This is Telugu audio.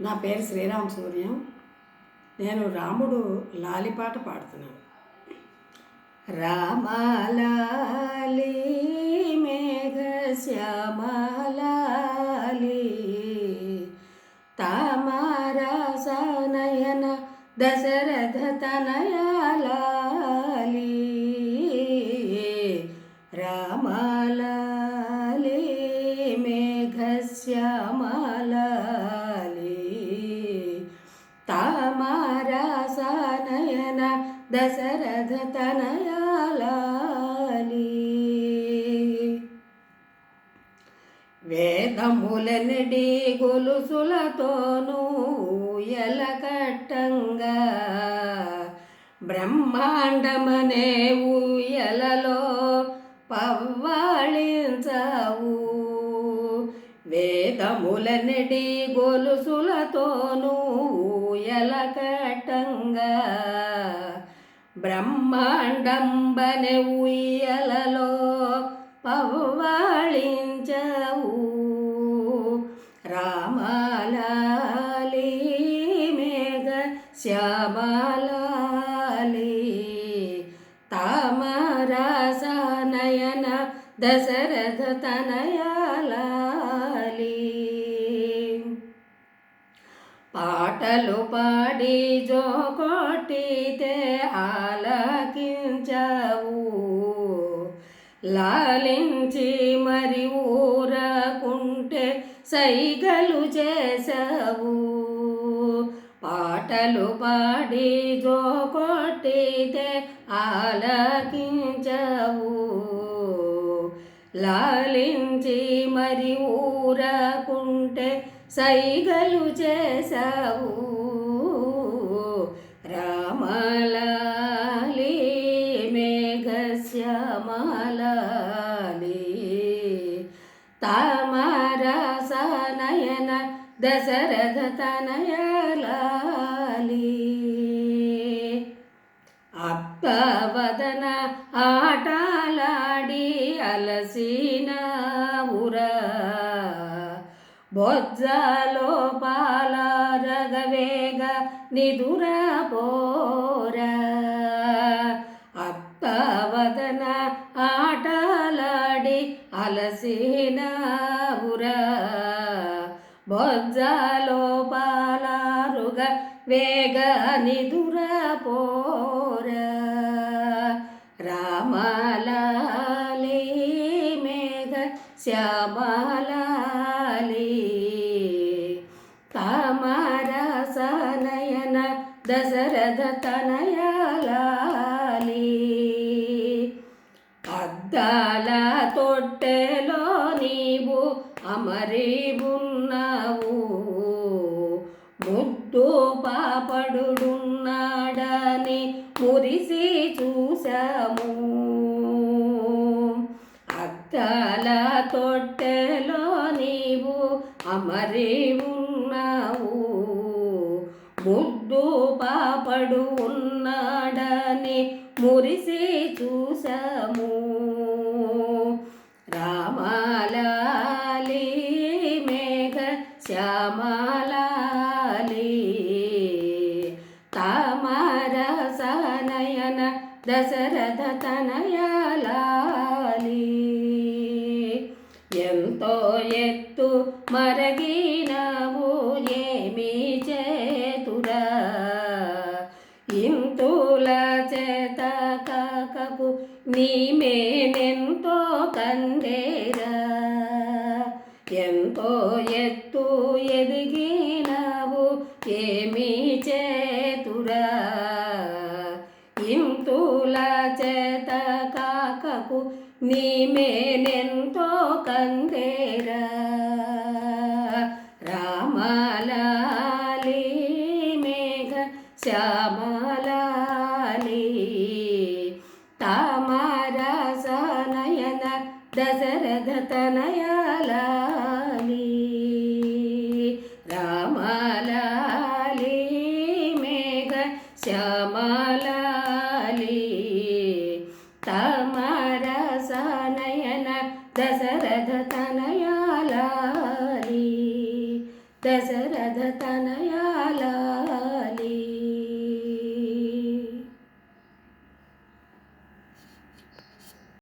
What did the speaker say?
నా పేరు శ్రీరామ్ సూర్యం. నేను రాముడు లాలిపాట పాడుతున్నాను. రామాలాలి మేఘ శ్యామలాలి తామరసనయన దశరథ తనయాలి రామాలాలి మేఘ శ్యామలాలి తామరసనయన దశరథ తనయాలి వేదములనడి గొలుసులతోనూ ఎలకట్టంగా బ్రహ్మాండమనే ఊయలలో పవ్వా వేదములనడి గొలుసులతోనూ కటంగా. బ్రహ్మాండం ఉయ్యలలో పవ్వాళించవు రామాలాలి మేఘ శ్యామాలాలి. తామరాస నయన దశరథ తనయా లాలించావు లాలించి మరి ఊరకుంటే సైగలు చేసావు పాటలు పాడి జోకొట్టితే ఆలకించవు. లాలించి మరి ఊరకుంటే సైగలు చేసావు రామలా దశరథ తనయలాలి అక్కవదన ఆటలాడి అలసిన ఉరా బొజ్జలో పాల రగవేగ నిదుర బొజ్జలో పాలారుగ వేగ నిదుర పోర. రామలాలి మేఘ శ్యామలాలి. తామరసనయన దశరథ తనయాలి అద్దాల తొట్టెలో నీవు అమరే ఉన్నావు. ముద్దు పాపడున్నాడని మురిసి చూసాము అద్దాల తొట్టెలో నీవు అమరే ఉన్నావు. ముద్దు పాపడు ఉన్నాడని మురిసి చూసాము శ్యామలాలి తామరసనయన దశరథ తనయాలి ఎంతో ఎత్తు మరగినవు ఏమి చేతురా ఇంతుల చేత కాకపు నీ మేనెంతో కందేరా ఎంతో ఎదిగినవు ఏమి చేతురా? ఇంతుల చేత కాకపు నీ మేనెంతో కందేరా? రామలాలి మేఘ శ్యామలాలి తామరసనయన దశరథ తనయాలా శ్యామలాలి తమరసనయన దశరథ తనయాలి దశరథ తనయాల